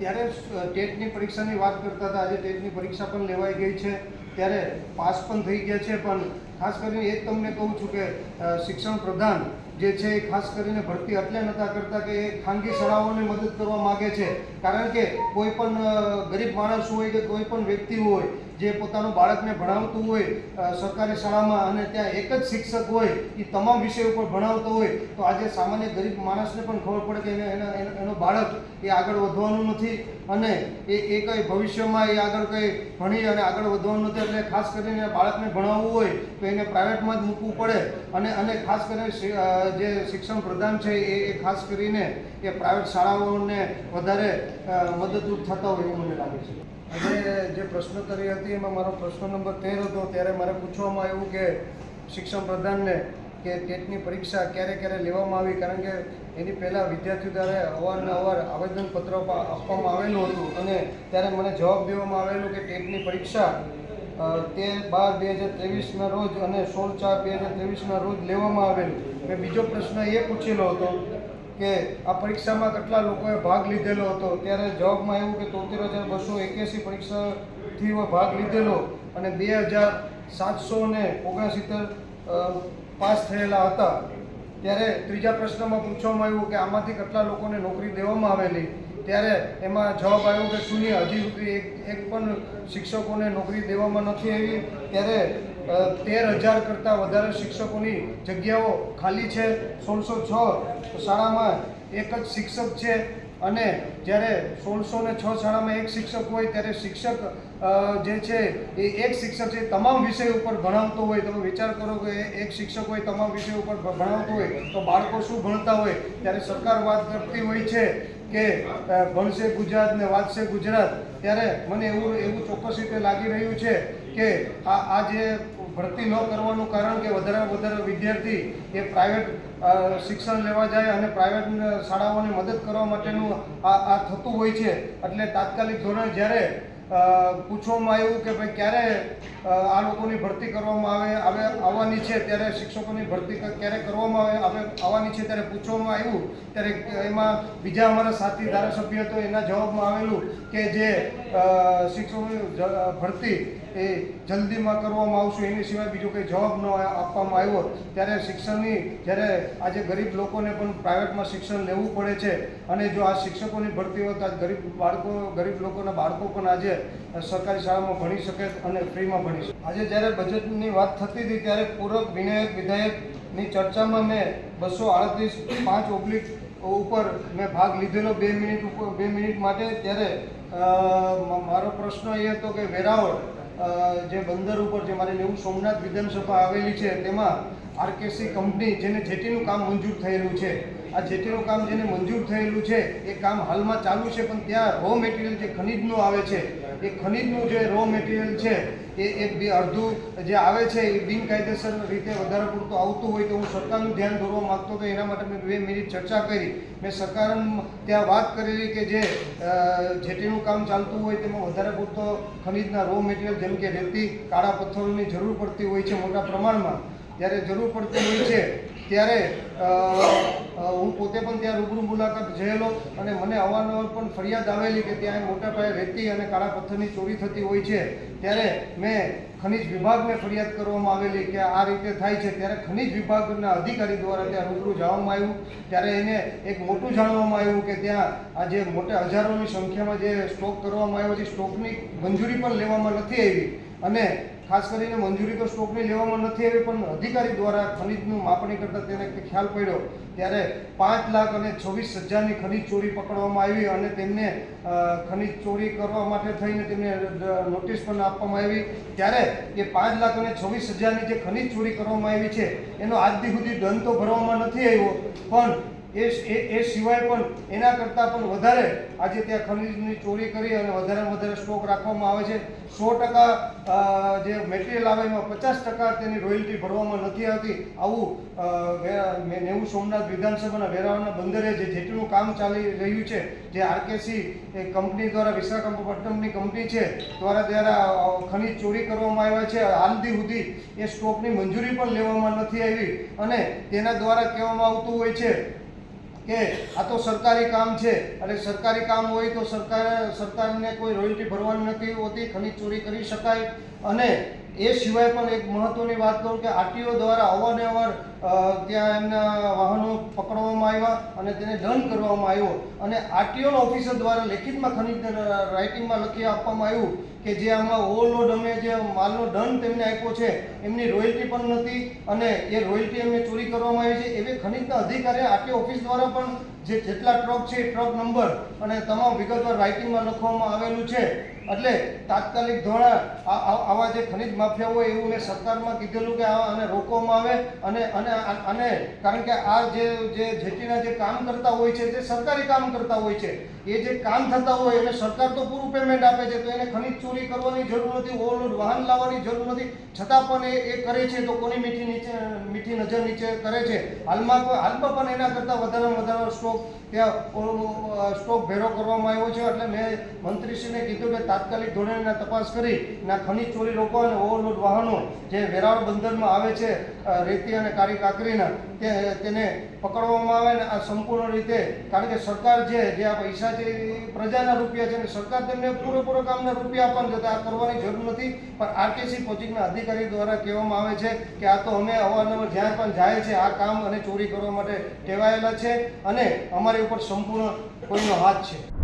ત્યારે ટેટની પરીક્ષાની વાત કરતા હતા. આજે ટેટની પરીક્ષા પણ લેવાઈ ગઈ છે. ત્યારે પાસ પણ થઈ ગયા છે. પણ ખાસ કરીને એ જ તમને કહું છું કે શિક્ષણ પ્રધાન જે છે એ ખાસ કરીને ભરતી એટલે નતા કરતા કે એ ખાનગી શાળાઓને મદદ કરવા માગે છે. કારણ કે કોઈ પણ ગરીબ માણસ હોય કે કોઈ પણ વ્યક્તિ હોય જે પોતાનું બાળકને ભણાવતું હોય સરકારી શાળામાં અને ત્યાં એક જ શિક્ષક હોય એ તમામ વિષય ઉપર ભણાવતો હોય, તો આજે સામાન્ય ગરીબ માણસને પણ ખબર પડે કે એને, એના- બાળક એ આગળ વધવાનું નથી અને એ એ કંઈ ભવિષ્યમાં એ આગળ કંઈ ભણી અને આગળ વધવાનું નથી. એટલે ખાસ કરીને બાળકને ભણાવવું હોય, તો એને પ્રાઇવેટમાં જ મૂકવું પડે અને અને ખાસ કરીને જે શિક્ષણ પ્રધાન છે એ એ ખાસ કરીને એ પ્રાઇવેટ શાળાઓને વધારે મદદરૂપ થતા હોય એવું મને લાગે છે. આજે જે પ્રશ્નોત્તરી હતી, એમાં મારો પ્રશ્ન નંબર તેર હતો. ત્યારે મારે પૂછવામાં આવ્યું કે શિક્ષણ પ્રધાનને કે ટેટની પરીક્ષા ક્યારે ક્યારે લેવામાં આવી? કારણ કે એની પહેલાં વિદ્યાર્થીઓ દ્વારા અવારનવાર આવેદનપત્ર આપવા- આપવામાં આવેલું હતું. અને ત્યારે મને જવાબ દેવામાં આવેલો કે ટેટની પરીક્ષા તેર બાર બે હજાર ત્રેવીસના રોજ અને સોળ ચાર બે હજાર ત્રેવીસના રોજ લેવામાં આવેલું. મેં બીજો પ્રશ્ન એ પૂછેલો હતો કે આ પરીક્ષામાં કેટલા લોકોએ ભાગ લીધેલો હતો? ત્યારે જવાબમાં એવું કે તોતેર હજાર બસો એક્યાસી પરીક્ષાથી ભાગ લીધેલો અને બે હજાર સાતસો ને ઓગણસિત્તેર પાસ થયેલા હતા. ત્યારે ત્રીજા પ્રશ્નમાં પૂછવામાં આવ્યું કે આમાંથી કેટલા લોકોને નોકરી દેવામાં આવેલી? ત્યારે એમાં જવાબ આવ્યો કે શૂન્ય. હજી સુધી એક એક પણ શિક્ષકોને નોકરી દેવામાં નથી આવી. ત્યારે તેર હજાર કરતાં વધારે શિક્ષકોની જગ્યાઓ ખાલી છે સોળસો છ. શાળામાં એક જ શિક્ષક છે અને જ્યારે સોળસો ને છ શાળામાં એક શિક્ષક હોય ત્યારે શિક્ષક જે છે એ એક શિક્ષક છે તમામ વિષય ઉપર ભણાવતો હોય. તમે વિચાર કરો કે એક શિક્ષક હોય તમામ વિષય ઉપર ભણાવતો હોય તો બાળકો શું ભણતા હોય? ત્યારે સરકાર વાત કરતી હોય છે કે ભણશે ગુજરાત ને વાંચશે ગુજરાત, ત્યારે મને એવું એવું ચોક્કસ રીતે લાગી રહ્યું છે કે આ આ જે ભરતી ન કરવાનું કારણ કે વધારે વધારે વિદ્યાર્થી એ પ્રાઇવેટ શિક્ષણ લેવા જાય અને પ્રાઇવેટ શાળાઓને મદદ કરવા માટેનું આ આ થતું હોય છે. એટલે તાત્કાલિક ધોરણે જ્યારે પૂછવામાં આવ્યું કે ભાઈ ક્યારે આ લોકોની ભરતી કરવામાં આવે આવે, આવવાની છે ત્યારે શિક્ષકોની ભરતી ક્યારે કરવામાં આવે આવે, આવવાની છે ત્યારે પૂછવામાં આવ્યું. ત્યારે એમાં બીજા અમારા સાથી ધારાસભ્ય હતો એના જવાબમાં આવેલું કે જે શિક્ષકોની ભરતી એ જલ્દીમાં કરવામાં આવશે. એની સિવાય બીજો કંઈ જવાબ ન આપવામાં આવ્યો ત્યારે શિક્ષણની જ્યારે આજે ગરીબ લોકોને પણ પ્રાઇવેટમાં શિક્ષણ લેવું પડે છે, અને જો આ શિક્ષકોની ભરતી હોય તો આજ ગરીબ બાળકો ગરીબ લોકોના બાળકો પણ આજે સરકારી શાળામાં ભણી શકે અને ફ્રીમાં ભણી શકે. આજે જ્યારે બજેટની વાત થતી હતી, ત્યારે પૂરક વિનાયક વિધાયકની ચર્ચામાં મેં બસો આડત્રીસ પાંચ ઓબ્લિક ઉપર મેં ભાગ લીધેલો બે મિનિટ ઉપર બે મિનિટ માટે. ત્યારે મારો પ્રશ્ન એ હતો કે વેરાવળ જે બંદર ઉપર જે મારી નેવું સોમનાથ વિધાનસભા આવેલી છે, તેમાં આરકેસી કંપની જેને જેટીનું કામ મંજૂર થયેલું છે. આ જેટીનું કામ જેને મંજૂર થયેલું છે, એ કામ હાલમાં ચાલુ છે, પણ ત્યાં રો મટીરિયલ જે ખનિજનું આવે છે, એ ખનિજનું જે રો મટીરિયલ છે, એ એ અડધું જે આવે છે, એ બિનકાયદેસર રીતે વધારે પૂરતું આવતું હોય તો હું સરકારનું ધ્યાન દોરવા માગતો હતો, એના માટે મેં બે મિનિટ ચર્ચા કરી. મેં સરકાર ત્યાં વાત કરેલી કે જે જેટીનું કામ ચાલતું હોય તેમાં વધારે પૂરતો ખનિજના રો મટીરિયલ જેમ કે રેતી, કાળા પથ્થરોની જરૂર પડતી હોય છે મોટા પ્રમાણમાં જ્યારે જરૂર પડતી હોય છે ત્યારે હું પોતે પણ ત્યાં રૂબરૂ મુલાકાત જયેલો અને મને અવારનવાર પણ ફરિયાદ આવેલી કે ત્યાં મોટા પાયે રેતી અને કાળા પથ્થરની ચોરી થતી હોય છે. ત્યારે મેં ખનિજ વિભાગને ફરિયાદ કરવામાં આવેલી કે આ રીતે થાય છે. ત્યારે ખનિજ વિભાગના અધિકારી દ્વારા ત્યાં રૂબરૂ જવામાં આવ્યું. ત્યારે એને એક મોટું જાણવામાં આવ્યું કે ત્યાં આ જે મોટા હજારોની સંખ્યામાં જે સ્ટોક કરવામાં આવ્યો છે, સ્ટોકની મંજૂરી પણ લેવામાં નથી આવી. અને ખાસ કરીને મંજૂરી તો સ્ટોકની લેવામાં નથી આવી, પણ અધિકારી દ્વારા ખનીજનું માપણી કરતાં તેને ખ્યાલ પડ્યો. ત્યારે પાંચ લાખ અને છવ્વીસ હજારની ખનીજ ચોરી પકડવામાં આવી અને તેમને ખનીજ ચોરી કરવા માટે થઈને તેમને નોટિસ પણ આપવામાં આવી. ત્યારે એ પાંચ લાખ અને છવ્વીસ હજારની જે ખનીજ ચોરી કરવામાં આવી છે, એનો આજ સુધી દંડ તો ભરવામાં નથી આવ્યો. પણ એ એ સિવાય પણ એના કરતાં પણ વધારે આજે ત્યાં ખનીજની ચોરી કરી અને વધારે વધારે સ્ટોક રાખવામાં આવે છે. સો ટકા જે મટીરિયલ આવે એમાં પચાસ ટકા તેની રોયલ્ટી ભરવામાં નથી આવતી. આવું નેવું સોમનાથ વિધાનસભાના વેરાવળના બંદરે જે જેટલું કામ ચાલી રહ્યું છે, જે આરકેસી એ કંપની દ્વારા, વિશાખાપટ્ટનમની કંપની છે, દ્વારા દ્વારા ખનીજ ચોરી કરવામાં આવ્યા છે. હાલ દી સુધી એ સ્ટોકની મંજૂરી પણ લેવામાં નથી આવી. અને તેના દ્વારા કહેવામાં આવતું હોય છે કે આ તો સરકારી કામ છે, અને સરકારી કામ હોય તો સરકાર, સરકારને કોઈ રોયલ્ટી ભરવાની નથી હોતી, ખનીજ ચોરી કરી શકાય. અને એ સિવાય પણ એક મહત્વની વાત કરું કે આરટીઓ દ્વારા અવારનવાર ત્યાં એમના વાહનો પકડવામાં આવ્યા અને તેને દંડ કરવામાં આવ્યો. અને આરટીઓના ઓફિસર દ્વારા લેખિતમાં ખનીજ રાઇટિંગમાં લખી આપવામાં આવ્યું કે જે આમાં ઓવરલોડ અમે જે માલનો દંડ તેમને આપ્યો છે, એમની રોયલ્ટી પણ નથી અને એ રોયલ્ટી એમને ચોરી કરવામાં આવી છે. એવી ખનીજના અધિકારી આરટીઓ ઓફિસ દ્વારા પણ જે જેટલા ટ્રક છે એ ટ્રક નંબર અને તમામ વિગતવાર રાઇટિંગમાં લખવામાં આવેલું છે. એટલે તાત્કાલિક ધોરણે આવા જે ખનીજ માફિયા હોય એવું મેં સરકારમાં કીધેલું કે આને રોકવામાં આવે અને અને અને કારણ કે આ જે જે જેટીના જે કામ કરતા હોય છે, જે સરકારી કામ કરતા હોય છે એ જે કામ થતા હોય એને સરકાર તો પૂરું પેમેન્ટ આપે છે, તો એને ખનીજ ચોરી કરવાની જરૂર નથી, ઓવરલોડ વાહન લાવવાની જરૂર નથી. છતાં પણ એ એ કરે છે તો કોની મીઠી નીચે મીઠી નજર નીચે કરે છે? હાલમાં હાલમાં પણ એના કરતાં વધારે વધારે સ્ટોક ત્યાં સ્ટોક ભેરો કરવામાં આવ્યો છે. એટલે મેં મંત્રીશ્રીને કીધું કે તાત્કાલિક ધોરણે તપાસ કરી ના ખનીજ ચોરી રોકવા અને ઓવરલોડ વાહનો જે વેરાવળ બંદરમાં આવે છે રેતી અને કાળી કાકરીના તેને પકડવામાં આવે ને આ સંપૂર્ણ રીતે, કારણ કે સરકાર છે જે આ પૈસા છે એ પ્રજાના રૂપિયા છે અને સરકાર તેમને પૂરેપૂરો કામના રૂપિયા આપવાનું જતા આ કરવાની જરૂર નથી. પણ આરટીસી પોચિંગના અધિકારી દ્વારા કહેવામાં આવે છે કે આ તો અમે અવારનવાર જ્યાં પણ જાય છે, આ કામ અને ચોરી કરવા માટે ટેવાયેલા છે અને અમારી ઉપર સંપૂર્ણ કોઈનો હાથ છે.